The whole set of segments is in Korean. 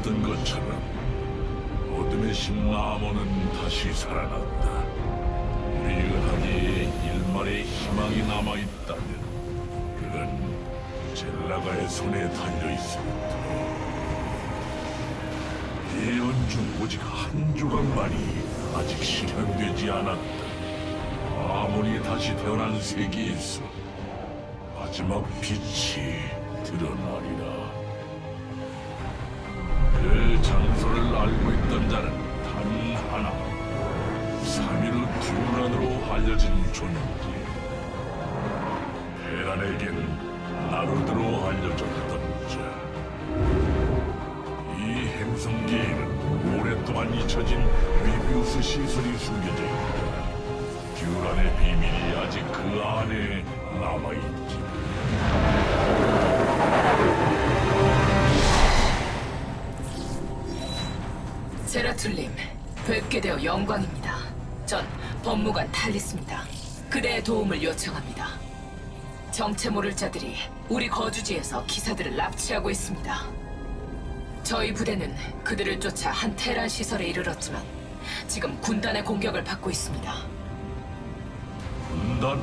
죽었던 것처럼 어둠의 신 나모는 다시 살아났다. 우리 의학에 일말의 희망이 남아있다면 그건 젤라가의 손에 달려있습니다. 예언 중 오직 한 조각만이 아직 실현되지 않았다. 아무리 다시 태어난 세계에서 마지막 빛이 드러나리라. 그 장소를 알고 있던 자는 단 하나. 사미르 듀란으로 알려진 존재. 헤란에겐 나루드로 알려졌던 자. 이 행성계에는 오랫동안 잊혀진 위비우스 시설이 숨겨져 있다. 듀란의 비밀이 아직 그 안에 남아있지. 제라툴님, 뵙게 되어 영광입니다. 전 법무관 탈리스입니다. 그대의 도움을 요청합니다. 정체 모를 자들이 우리 거주지에서 기사들을 납치하고 있습니다. 저희 부대는 그들을 쫓아 한 테란 시설에 이르렀지만 지금 군단의 공격을 받고 있습니다. 군단?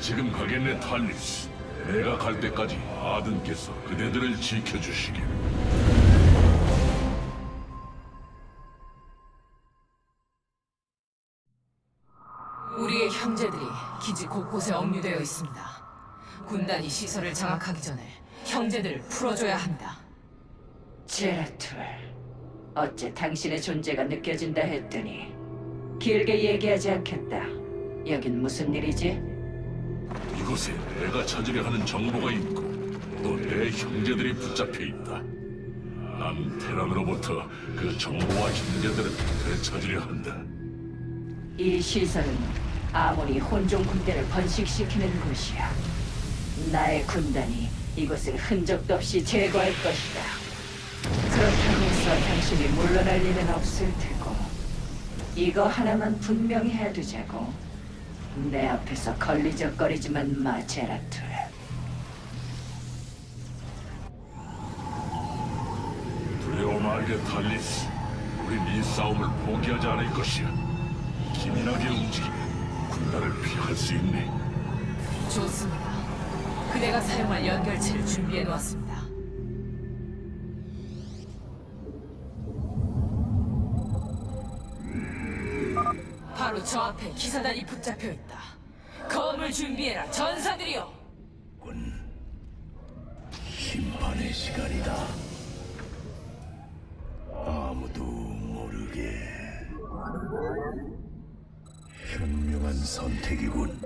지금 가겠네 탈리스. 내가 갈 때까지 아든께서 그대들을 지켜주시길. 우리의 형제들이 기지 곳곳에 억류되어 있습니다. 군단이 시설을 장악하기 전에 형제들을 풀어줘야 합니다. 제라툴, 어째 당신의 존재가 느껴진다 했더니 길게 얘기하지 않겠다. 여긴 무슨 일이지? 이곳에 내가 찾으려 하는 정보가 있고 또 내 형제들이 붙잡혀 있다. 난 테란으로부터 그 정보와 형제들을 되찾으려 한다. 이 시설은 아무리 혼종 군대를 번식시키는 곳이야. 나의 군단이 이곳을 흔적도 없이 제거할 것이다. 그렇다고 해서 당신이 물러날 리는 없을 테고 이거 하나만 분명히 해두자고 내 앞에서 걸리적거리지만 마 제라툴 두려워 말게 탈리스. 우린 이 싸움을 포기하지 않을 것이야. 기민하게 움직이면 군단을 피할 수 있네. 좋습니다. 그대가 사용할 연결체를 준비해 놓았습니다. 바로 저 앞에 기사단이 붙잡혀 있다. 검을 준비해라, 전사들이여! 심판의 시간이다. 현명한 선택이군.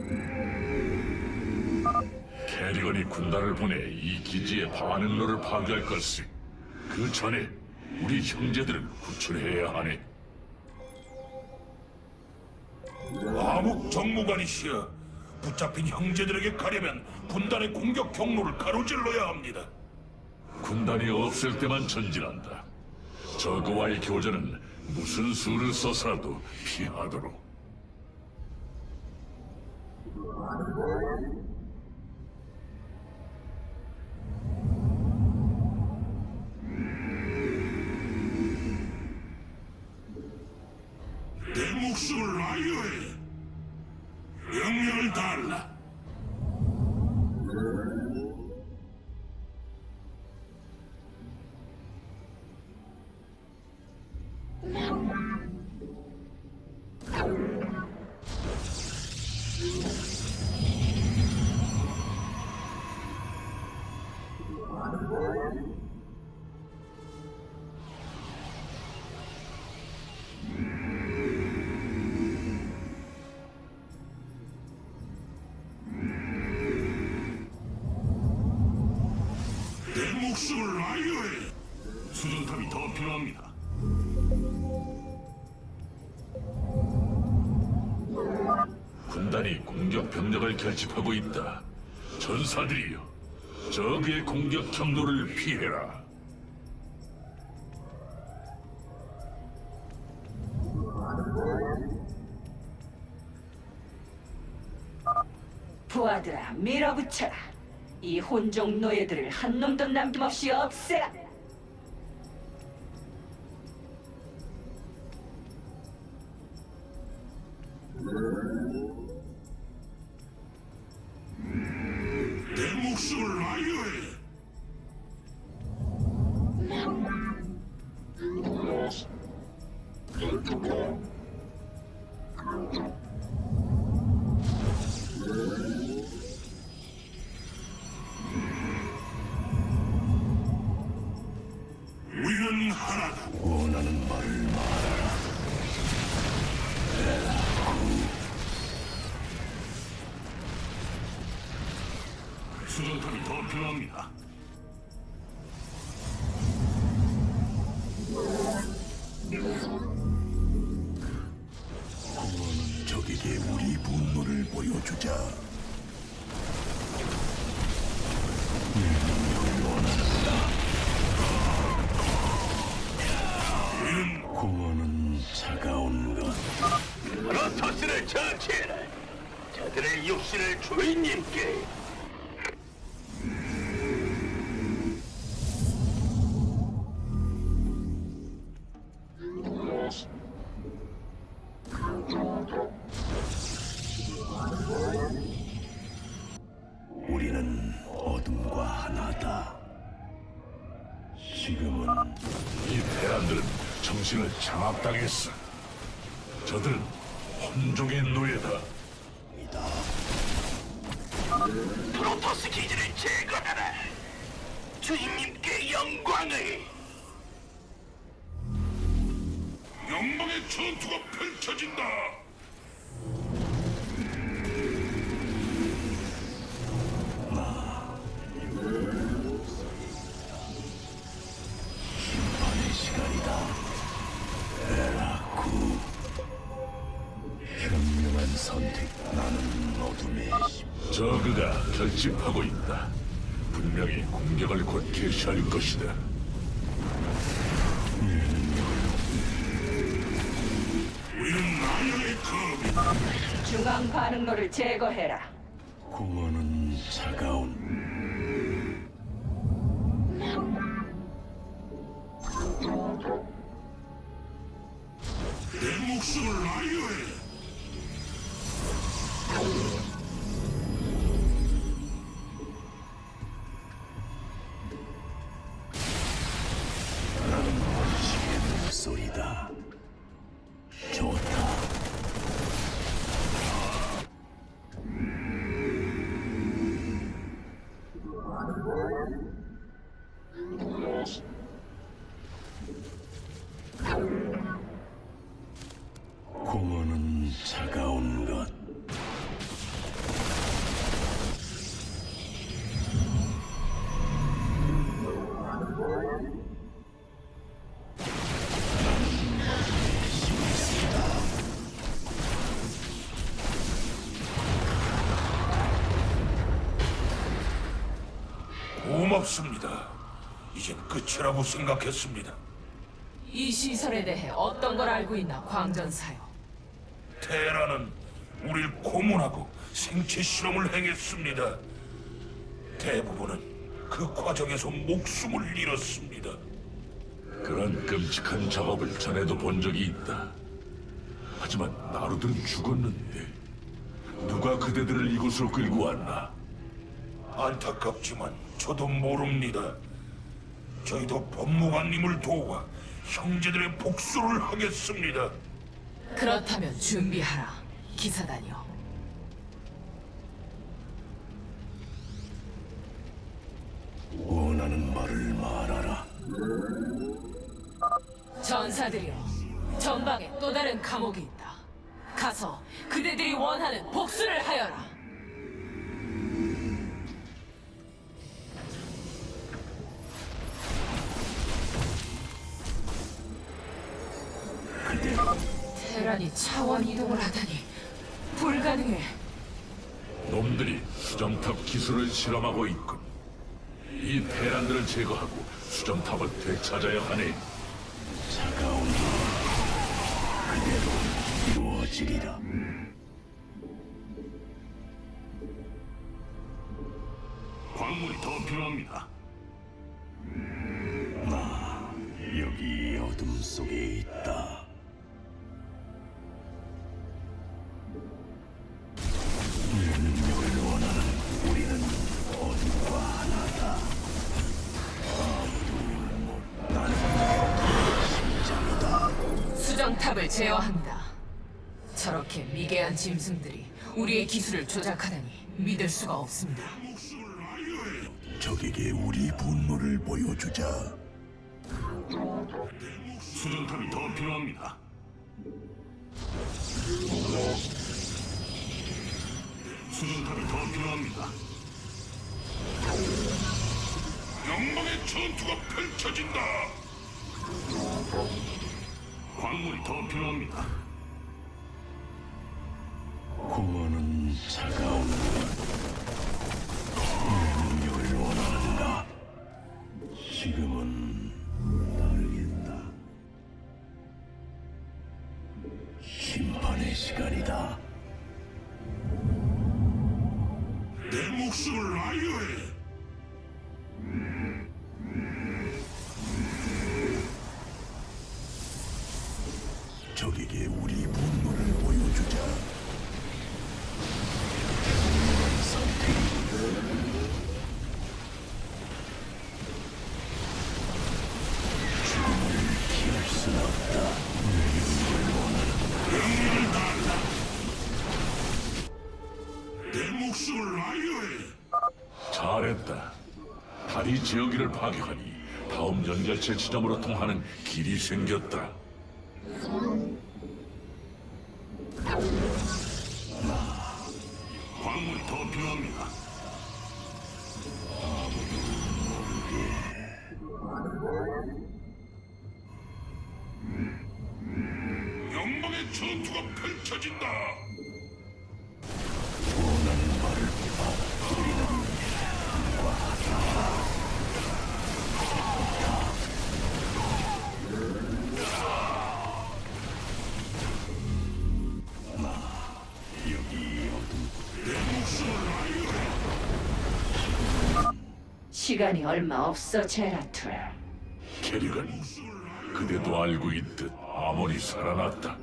캐리건이 군단을 보내 이 기지의 반응로를 파괴할 것을 그 전에 우리 형제들을 구출해야 하네. 암흑 정무관이시여 붙잡힌 형제들에게 가려면 군단의 공격 경로를 가로질러야 합니다. 군단이 없을 때만 전진한다. 저그와의 교전은 무슨 수를 써서라도 피하도록. 내 목숨을 아유해 명령을 달라. 목숨을 아유해 수정탑이 더 필요합니다. 군단이 공격 병력을 결집하고 있다. 전사들이여, 적의 공격 경로를 피해라. 부하들아 밀어붙여라 이 혼종 노예들을 한 놈도 남김없이 없애라 하라. 원하는 말을 말하라. 수정탑이 더 필요합니다. 공허는 차가운 것. 프로토스를 처치해라. 저들의 육신을 주인님께. 혼종의 노예다. 프로토스 기지를 제거하라. 주인님께 영광을. 영광의 전투가 펼쳐진다. 저그가 결집하고 있다. 분명히 공격을 곧 개시할 것이다. 우리는 나의 검이 중앙 반응로를 제거해라. 공허는 차가운 고맙습니다. 이젠 끝이라고 생각했습니다. 이 시설에 대해 어떤 걸 알고 있나 광전사요. 테라는 우릴 고문하고 생체 실험을 행했습니다. 대부분은 그 과정에서 목숨을 잃었습니다. 그런 끔찍한 작업을 전에도 본 적이 있다. 하지만 나루들은 죽었는데 누가 그대들을 이곳으로 끌고 왔나? 안타깝지만 저도 모릅니다. 저희도 법무관님을 도와 형제들의 복수를 하겠습니다. 그렇다면 준비하라, 기사단이여. 원하는 말을 말하라. 전사들이여, 전방에 또 다른 감옥이 있다. 가서 그대들이 원하는 복수를 하여라. 테란이 차원 이동을 하다니 불가능해. 놈들이 수정탑 기술을 실험하고 있군. 이 대란들을 제거하고 수정탑을 되찾아야 하네. 차가운 것. 그대로 이루어지리라. 광물이 더 필요합니다. 여기 어둠 속에 있다. 제어합니다. 저렇게 미개한 짐승들이 우리의 기술을 조작하다니 믿을 수가 없습니다. 적에게 우리 분노를 보여주자. 수정탑이 더 필요합니다. 수정탑이 더 필요합니다. 영광의 전투가 펼쳐진다. 광물이 더 필요합니다. 공허는 차가운 능력을 원하는가? 지금은 알겠다. 심판의 시간이다. 내 목숨을 아 내 목숨을 아유해. 잘했다. 달이 지어기를 파괴하니 다음 연결체 지점으로 통하는 길이 생겼다. 시간이 얼마 없어, 제라툴. 캐리건, 그대도 알고 있듯 아몬이 살아났다.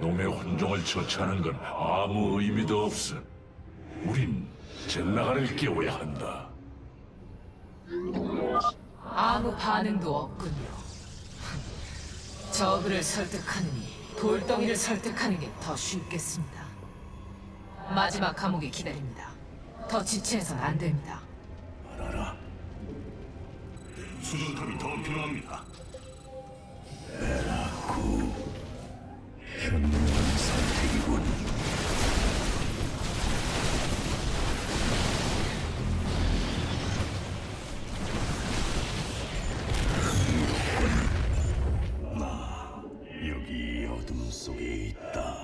놈의 혼종을 처치하는 건 아무 의미도 없어. 우린 젤라가를 깨워야 한다. 아무 반응도 없군요. 저그를 설득하느니 돌덩이를 설득하는 게 더 쉽겠습니다. 마지막 감옥이 기다립니다. 더 지체해선 안 됩니다. 알아라. 수정탑이 더 필요합니다. 현명한 선택이군. 나 여기 어둠 속에 있다.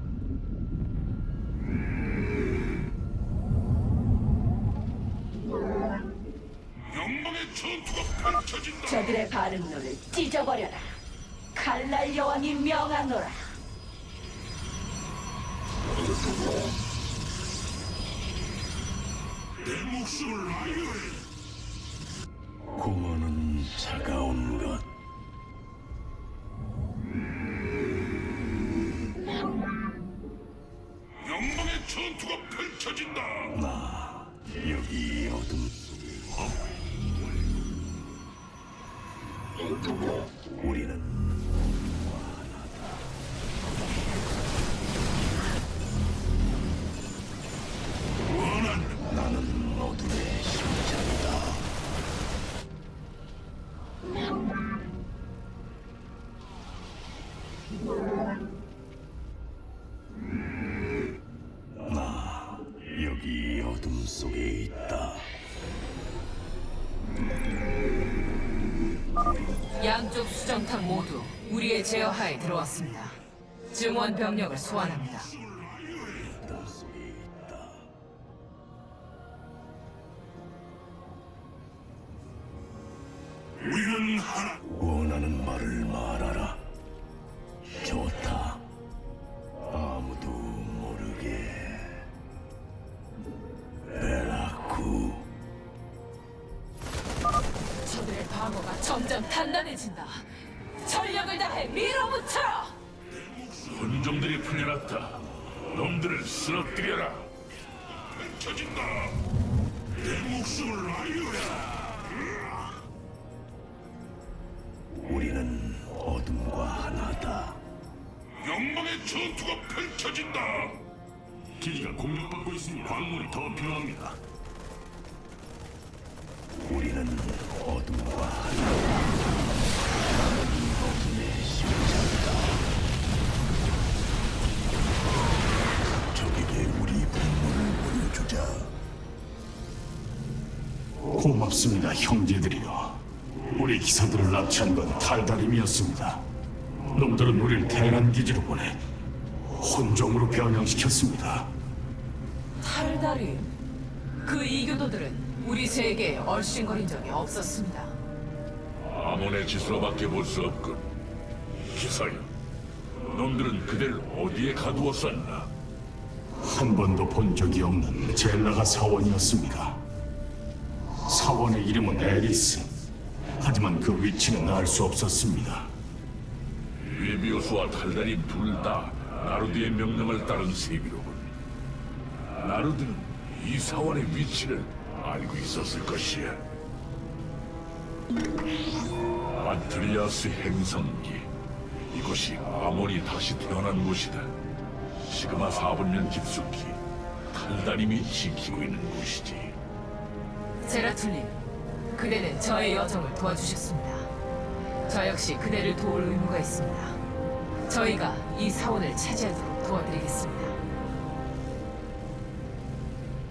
저들의 반응로를 찢어버려라. 칼날 여왕이 명하노라. 내 목숨을 아유해. 공허는 차가운 것. 영광의 전투가 펼쳐진다. 나 여기 어둠 우리 수정탑 모두 우리의 제어하에 들어왔습니다. 증원 병력을 소환합니다. 우리는 하나. 영광의 전투가 펼쳐진다. 기지가 공격받고 있습니다. 광물이 더 필요합니다. 우리는 어둠과. 어둠의 심장이다. 적에게 우리 분노를 보여주자. 고맙습니다, 형제들이여. 우리 기사들을 납치한 건 탈다림이었습니다. 놈들은 우리를 대란 기지로 보내 혼종으로 변형시켰습니다. 탈다림. 그 이교도들은 우리 세계에 얼씬거린 적이 없었습니다. 아몬의 짓으로밖에 볼 수 없군. 기사여, 놈들은 그대를 어디에 가두었었나? 한 번도 본 적이 없는 젤라가 사원이었습니다. 사원의 이름은 에리스. 하지만 그 위치는 알 수 없었습니다. 위비오스와 탈다림 둘다 나루드의 명령을 따른 세비로군. 나루드는 이 사원의 위치를 알고 있었을 것이야. 아트리아스 행성기. 이곳이 아몬이 다시 태어난 곳이다. 시그마 4분면 깊숙이 탈다림이 지키고 있는 곳이지. 제라툴님, 그대는 저의 여정을 도와주셨습니다. 저 역시 그대를 도울 의무가 있습니다. 저희가 이 사원을 차지하도록 도와드리겠습니다.